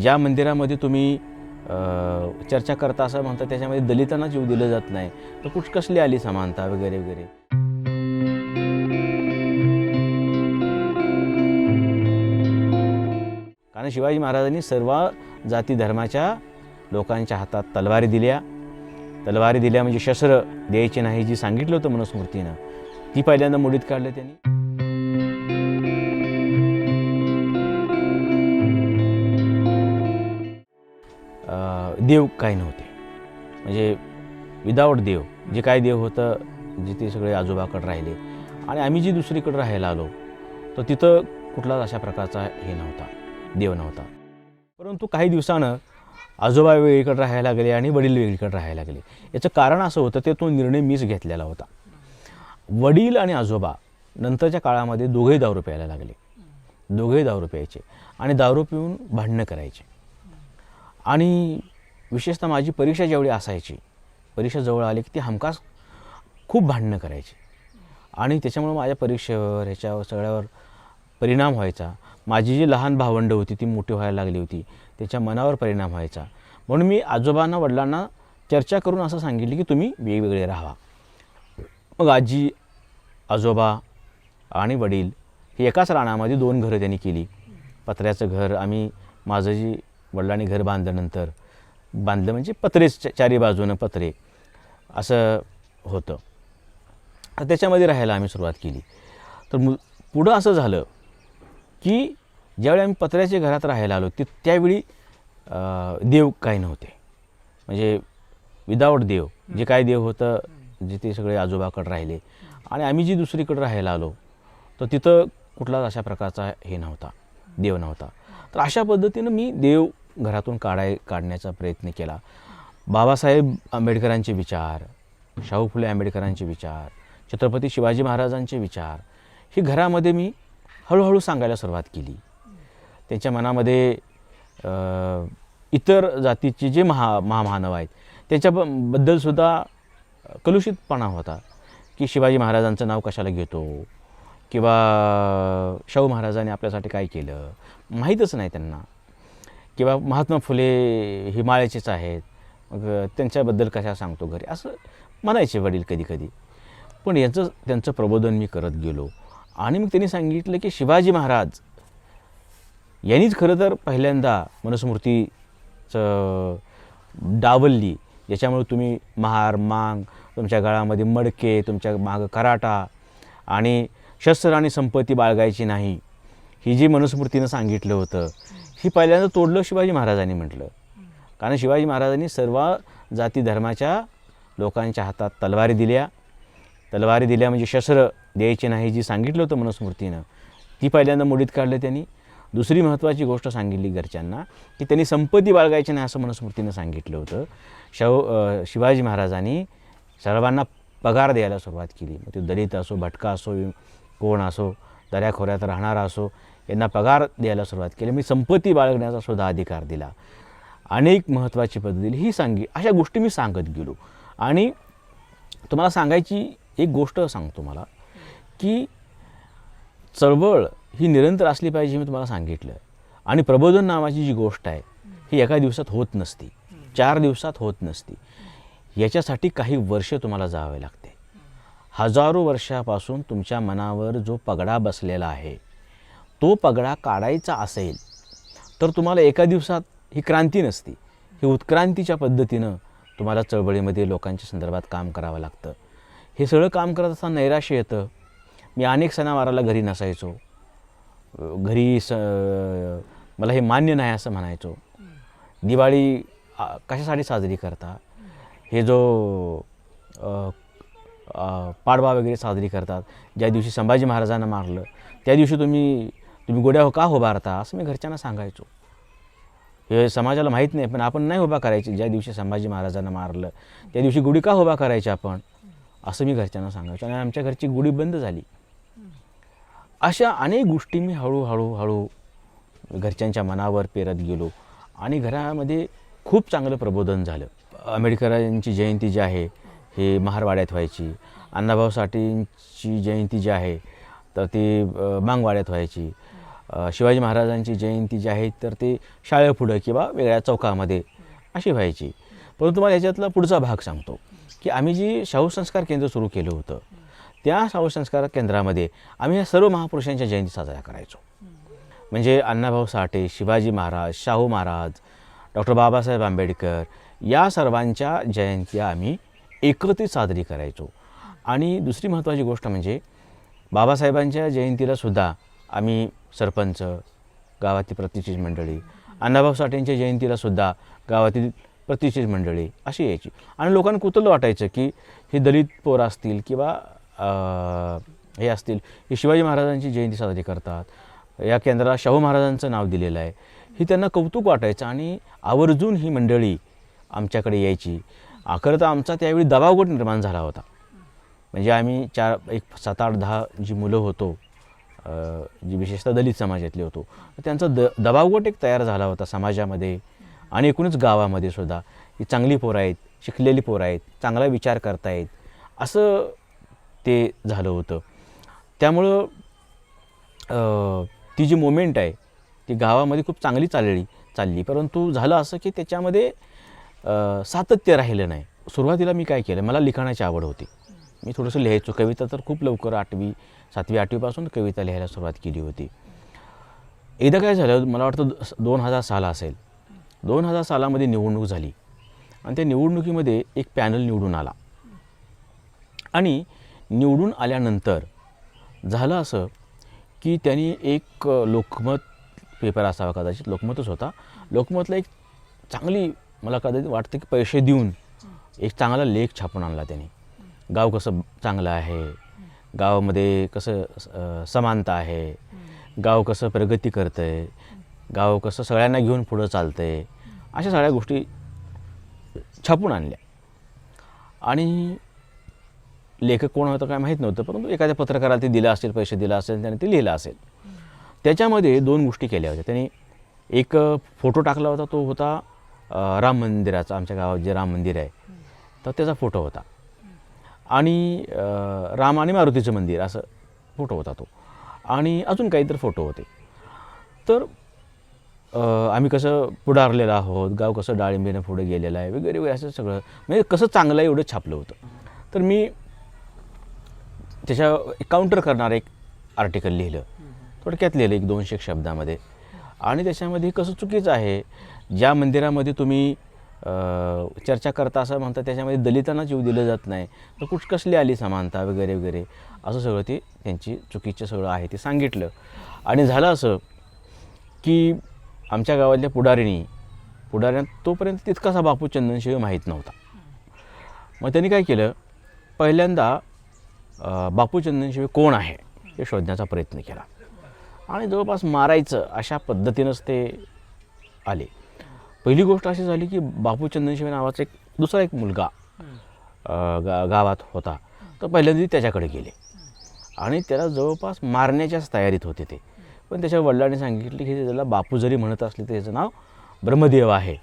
ज्या मंदिरामध्ये तुम्ही चर्चा करता असं म्हणता त्याच्यामध्ये दलितांना जीव दिलं जात नाही. तर कुठ कसली आली समानता वगैरे वगैरे? कारण शिवाजी महाराजांनी सर्व जाती धर्माच्या लोकांच्या हातात तलवारी दिल्या. तलवारी दिल्या म्हणजे शस्त्र द्यायची नाही जी सांगितलं होतं मनुस्मृतीनं. ती पहिल्यांदा मुडीत काढलं त्यांनी. देव काही नव्हते. म्हणजे विदाऊट देव जे काय देव होतं जे ते सगळे आजोबाकडे राहिले. आणि आम्ही जी दुसरीकडे राहायला आलो तर तिथं कुठलाच अशा प्रकारचा हे नव्हता देव नव्हता. परंतु काही दिवसानं आजोबा वेगळीकडे राहायला लागले आणि वडील वेगळीकडे राहायला लागले. याचं कारण असं होतं ते तो निर्णय मीच घेतलेला होता. वडील आणि आजोबा नंतरच्या काळामध्ये दोघेही दारू प्यायला लागले. दोघेही दारू प्यायचे आणि दारू पिऊन भांडणं करायचे. आणि विशेषतः माझी परीक्षा जेवढी असायची परीक्षा जवळ आली की ती हमखास खूप भांडणं करायची. आणि त्याच्यामुळं माझ्या परीक्षेवर ह्याच्यावर सगळ्यावर परिणाम व्हायचा. माझी जी लहान भावंडं होती ती मोठी व्हायला लागली होती. त्याच्या मनावर परिणाम व्हायचा. म्हणून मी आजोबांना वडिलांना चर्चा करून असं सांगितलं की तुम्ही वेगवेगळे राहा मग आजी आजोबा आणि वडील हे एकाच रानामध्ये दोन घरं त्यांनी केली. पत्र्याचं घर आम्ही माझं जी वडिलांनी घर बांधल्यानंतर बांधलं म्हणजे पत्रेच चारी बाजूनं पत्रे असं होतं. तर त्याच्यामध्ये राहायला आम्ही सुरुवात केली. तर मु पुढं असं झालं की ज्यावेळी आम्ही पत्र्याच्या घरात राहायला आलो ते त्यावेळी देव काही नव्हते. म्हणजे विदाऊट देव जे काय देव होतं जे ते सगळे आजोबाकडे राहिले. आणि आम्ही जी दुसरीकडे राहायला आलो तर तिथं कुठलाच अशा प्रकारचा हे नव्हता देव नव्हता. तर अशा पद्धतीनं मी देव घरातून काढाय काढण्याचा प्रयत्न केला. बाबासाहेब आंबेडकरांचे विचार शाहू फुले आंबेडकरांचे विचार छत्रपती शिवाजी महाराजांचे विचार ही घरामध्ये मी हळूहळू सांगायला सुरुवात केली. त्यांच्या मनामध्ये इतर जातीचे जे महा महामानव आहेत त्याच्याबद्दलसुद्धा कलुषितपणा होता की शिवाजी महाराजांचं नाव कशाला घेतो? किंवा शाहू महाराजांनी आपल्यासाठी काय केलं? माहीतच नाही त्यांना. किंवा महात्मा फुले हिमालयाचेच आहेत मग त्यांच्याबद्दल कशा सांगतो घरी? असं म्हणायचे वडील कधी कधी पण याचं त्यांचं प्रबोधन मी करत गेलो. आणि मग त्यांनी सांगितलं की शिवाजी महाराज यांनीच खरं तर पहिल्यांदा मनुस्मृतीचं डावलली. ज्याच्यामुळे तुम्ही महार मांग तुमच्या गळामध्ये मडके तुमच्या मागं कराटा आणि शस्त्र आणि संपत्ती बाळगायची नाही. ही जी मनुस्मृतीनं सांगितलं होतं ही पहिल्यांदा तोडलं शिवाजी महाराजांनी म्हटलं. कारण शिवाजी महाराजांनी सर्व जाती धर्माच्या लोकांच्या हातात तलवारी दिल्या. तलवारी दिल्या म्हणजे शस्त्र द्यायची नाही जी सांगितलं होतं मनुस्मृतीनं ती पहिल्यांदा मोडीत काढलं त्यांनी. दुसरी महत्त्वाची गोष्ट सांगितली घरच्यांना की त्यांनी संपत्ती बाळगायची नाही असं मनुस्मृतीनं सांगितलं होतं. शाहू शिवाजी महाराजांनी सर्वांना पगार द्यायला सुरुवात केली. मग ते दलित असो भटका असो कोण असो दऱ्याखोऱ्यात राहणारा असो यांना पगार द्यायला सुरुवात केली. मी संपत्ती बाळगण्याचा सुद्धा अधिकार दिला. अनेक महत्त्वाची पद्धत दिली. ही सांगी अशा गोष्टी मी सांगत गेलो. आणि तुम्हाला सांगायची एक गोष्ट सांगतो मला की चळवळ ही निरंतर असली पाहिजे मी तुम्हाला सांगितलं. आणि प्रबोधन नावाची जी गोष्ट आहे ही एका दिवसात होत नसती. चार दिवसात होत नसती. याच्यासाठी काही वर्ष तुम्हाला जावे लागते. हजारो वर्षापासून तुमच्या मनावर जो पगडा बसलेला आहे तो पगडा काढायचा असेल तर तुम्हाला एका दिवसात ही क्रांती नसती. ही उत्क्रांतीच्या पद्धतीनं तुम्हाला चळवळीमध्ये लोकांच्या संदर्भात काम करावं लागतं. हे सगळं काम करत असताना नैराश्य येतं. मी अनेक सणावाराला घरी नसायचो. घरी स मला हे मान्य नाही असं म्हणायचो. दिवाळी कशासाठी साजरी करता? हे जो पाडवा वगैरे साजरी करतात ज्या दिवशी संभाजी महाराजांना मारलं त्या दिवशी तुम्ही तुम्ही गोड्या हो का राहता? असं मी घरच्यांना सांगायचो. हे समाजाला माहीत नाही पण आपण नाही उभा करायची. ज्या दिवशी संभाजी महाराजांना मारलं त्या दिवशी गुढी का उभा करायची आपण? असं मी घरच्यांना सांगायचो. आणि आमच्या घरची गुढी बंद झाली. अशा अनेक गोष्टी मी हळूहळू हळू घरच्यांच्या मनावर पेरत गेलो. आणि घरामध्ये खूप चांगलं प्रबोधन झालं. आंबेडकरांची जयंती जी आहे हे महारवाड्यात व्हायची. अण्णाभाऊ साठेंची जयंती जी आहे तर ती अ, मांगवाड्यात व्हायची. शिवाजी महाराजांची जयंती जी आहे तर ते शाळेपुढं किंवा वेगळ्या चौकामध्ये अशी व्हायची. परंतु मला याच्यातला पुढचा भाग सांगतो की आम्ही जी शाहू संस्कार केंद्र सुरू केलं होतं त्या शाहू संस्कार केंद्रामध्ये आम्ही या सर्व महापुरुषांच्या जयंती साजऱ्या करायचो. म्हणजे अण्णाभाऊ साठे शिवाजी महाराज शाहू महाराज डॉक्टर बाबासाहेब आंबेडकर या सर्वांच्या जयंत्या आम्ही एकत्रित साजरी करायचो. आणि दुसरी महत्त्वाची गोष्ट म्हणजे बाबासाहेबांच्या जयंतीला सुद्धा आम्ही सरपंच गावातील प्रतिष्ठित मंडळी अण्णाभाऊ साठेंच्या जयंतीला सुद्धा गावातील प्रतिष्ठित मंडळी अशी यायची. आणि लोकांना कुतल वाटायचं की हे दलित पोरं असतील किंवा हे असतील हे शिवाजी महाराजांची जयंती साजरी करतात. या केंद्राला शाहू महाराजांचं नाव दिलेलं आहे. ही त्यांना कौतुक वाटायचं आणि आवर्जून ही मंडळी आमच्याकडे यायची. खरं तर आमचा त्यावेळी दबावगट निर्माण झाला होता. म्हणजे आम्ही चार एक सात आठ दहा जी मुलं होतो जी विशेषतः दलित समाजातले होतो. त्यांचा द दबावगट एक तयार झाला होता समाजामध्ये आणि एकूणच गावामध्ये सुद्धा. ही चांगली पोरं आहेत शिकलेली पोरं आहेत चांगला विचार करतायत असं ते झालं होतं. त्यामुळं ती जी मोमेंट आहे ती गावामध्ये खूप चांगली चालली चालली. परंतु झालं असं की त्याच्यामध्ये सातत्य राहिलं नाही. सुरुवातीला मी काय केलं मला लिखाणाची आवड होती. मी थोडंसं लिहायचो. कविता तर खूप लवकर आठवी सातवी आठवीपासून कविता लिहायला सुरुवात केली होती. एकदा काय झालं मला वाटतं दोन हजार साला असेल. दोन हजार सालामध्ये निवडणूक झाली. आणि त्या निवडणुकीमध्ये एक पॅनल निवडून आला. आणि निवडून आल्यानंतर झालं असं की त्यांनी एक लोकमत पेपर असावा कदाचित लोकमतच होता. लोकमतला एक चांगली मला कदाचित वाटतं की पैसे देऊन एक चांगला लेख छापून आणला त्यांनी. गाव कसं चांगलं आहे? गावामध्ये कसं समानता आहे? गाव कसं प्रगती करतं आहे गाव कसं सगळ्यांना घेऊन पुढं चालतं आहे अशा सगळ्या गोष्टी छापून आणल्या. आणि लेखक कोण होतं काय माहीत नव्हतं परंतु एखाद्या पत्रकाराला ते दिलं असेल पैसे दिला असेल त्याने ते लिहिलं असेल. त्याच्यामध्ये दोन गोष्टी केल्या होत्या. त्यांनी एक फोटो टाकला होता तो होता राम मंदिराचा आमच्या गावात जे राम मंदिर आहे तर त्याचा फोटो होता. आणि राम आणि मारुतीचं मंदिर असं फोटो होता तो. आणि अजून काहीतरी फोटो होते. तर आम्ही कसं पुढारलेलं आहोत गाव कसं डाळिंबीनं पुढे गेलेलं आहे वगैरे वगैरे असं सगळं म्हणजे कसं चांगलं आहे एवढं छापलं होतं. तर मी त्याच्या काउंटर करणारं एक आर्टिकल लिहिलं. थोडक्यात लिहिलं एक दोनशे शब्दामध्ये. आणि त्याच्यामध्ये कसं चुकीचं आहे ज्या मंदिरामध्ये तुम्ही चर्चा करता असं म्हणता त्याच्यामध्ये दलितांना जीव दिलं जात नाही. तर कुठ कसली आली समानता वगैरे वगैरे? असं सगळं ते त्यांची चुकीचं सगळं आहे ते सांगितलं. आणि झालं असं की आमच्या गावातल्या पुढारीणी पुढाऱ्यांना तोपर्यंत तितकासा बापू चंदनशिवाय माहीत नव्हता. मग त्यांनी काय केलं? पहिल्यांदा बापू चंदनशिवे कोण आहे हे शोधण्याचा प्रयत्न केला. आणि जवळपास मारायचं अशा पद्धतीनंच ते आले. पहिली गोष्ट अशी झाली की बापू चंदनशिवे नावाचा एक दुसरा एक मुलगा गा गावात होता. तर पहिल्यांदा त्याच्याकडे गेले. आणि त्याला जवळपास मारण्याच्याच तयारीत होते ते. पण त्याच्या वडिलांनी सांगितले की त्याला बापू जरी म्हणत असले तर त्याचं नाव ब्रह्मदेव आहे.